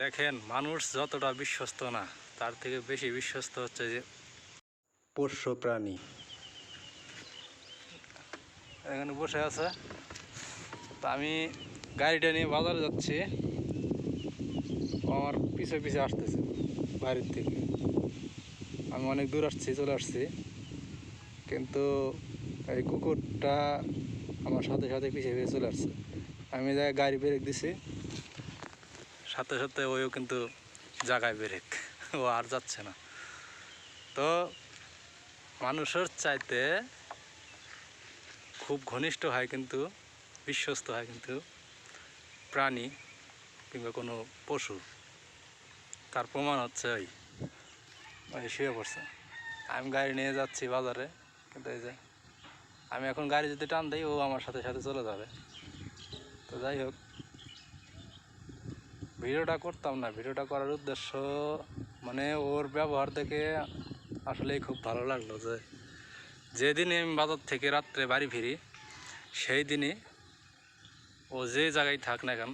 দেখেন, মানুষ যতটা বিশ্বস্ত না, তার থেকে বেশি বিশ্বস্ত হচ্ছে যে পোষ্য প্রাণী। এখানে বসে আছে। তা আমি গাড়িটা নিয়ে বাজারে যাচ্ছি। আমার পিছে পিছে আসতেছে বাড়ির থেকে। আমি অনেক দূর আসছি, চলে আসছি। কিন্তু এই কুকুরটা আমার সাথে সাথে পিছিয়ে পিছিয়ে চলে আসছে। আমি গাড়ি ব্রেক দিছি। সাথে সাথে ওইও কিন্তু জায়গায় ব্রেক ও আর যাচ্ছে না। তো মানুষের চাইতে খুব ঘনিষ্ঠ হয় কিন্তু, বিশ্বস্ত হয় কিন্তু প্রাণী কিংবা কোনো পশু। তার প্রমাণ হচ্ছে ওই ওই শুয়ে পড়ছে। আমি গাড়ি নিয়ে যাচ্ছি বাজারে, কিন্তু এই যে আমি এখন গাড়ি যদি টান দিই, ও আমার সাথে সাথে চলে যাবে। তো যাই হোক ভিডিওটা করতাম না, ভিডিওটা করার উদ্দেশ্য মানে ওর ব্যবহার দেখে আসলেই খুব ভালো লাগল যে যেদিনে আমি বাজার থেকে রাত্রে বাড়ি ফিরি সেই দিনই ও যে জায়গায় থাক না কেন,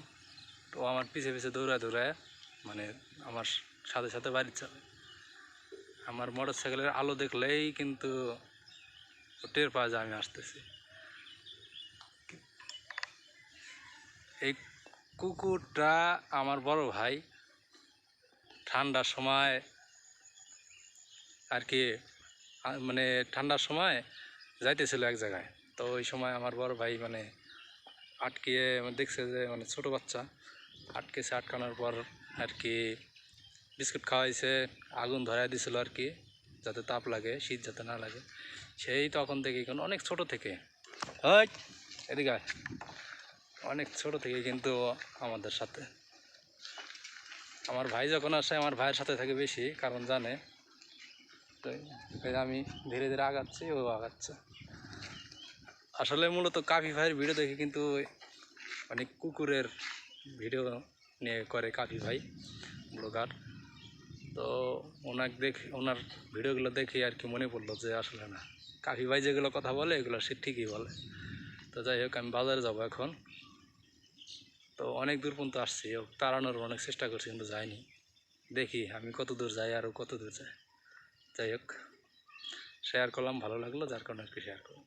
ও আমার পিছে পিছে দৌড়ায় দৌড়ায় মানে আমার সাথে সাথে বাড়ি চলে। আমার মোটর সাইকেলের আলো দেখলেই কিন্তু টের পাওয়া যায় আমি আসতেছি। এই কুকুরটা আমার বড় ভাই। ঠান্ডার সময় আর কি মানে ঠান্ডার সময় যাইতেছিল এক জায়গায়। তো ওই সময় আমার বড় ভাই মানে আটকিয়ে দেখছে যে মানে ছোট বাচ্চা, আটকেছে, আটকানোর পর আর কি বিস্কুট খাওয়াইছে, আগুন ধরাই দিছিল আর কি, যাতে তাপ লাগে, শীত যাতে না লাগে। সেই তখন থেকে এখন অনেক ছোট থেকে। ওই, এদিকে। অনেক ছোট থেকে কিন্তু আমাদের সাথে। আমার ভাই যখন আসে, আমার ভাইয়ের সাথে থাকে বেশি, কারণ জানে। তো আমি ধীরে ধীরে আগাচ্ছি, ও আগাচ্ছে। আসলে মূলত কাফি ভাইয়ের ভিডিও দেখে কিন্তু অনেক কুকুরের ভিডিও নিয়ে করে কাফি ভাই, ব্লগার। তো ওনাকে দেখে, ওনার ভিডিওগুলো দেখে আর কি মনে পড়ল যে আসলে না কাফি ভাই যেগুলো কথা বলে, এগুলো সে ঠিকই বলে। তো যাই হোক, আমি বাজারে যাব এখন। তো অনেক দূর পর্যন্ত আসছি তাড়ানোর অনেক চেষ্টা করছি কিন্তু যাইনি। দেখি আমি কত দূর যাই আরও কত দূর যাই যাই হোক শেয়ার করলাম, ভালো লাগল, যার কারণে একটু শেয়ার করলাম।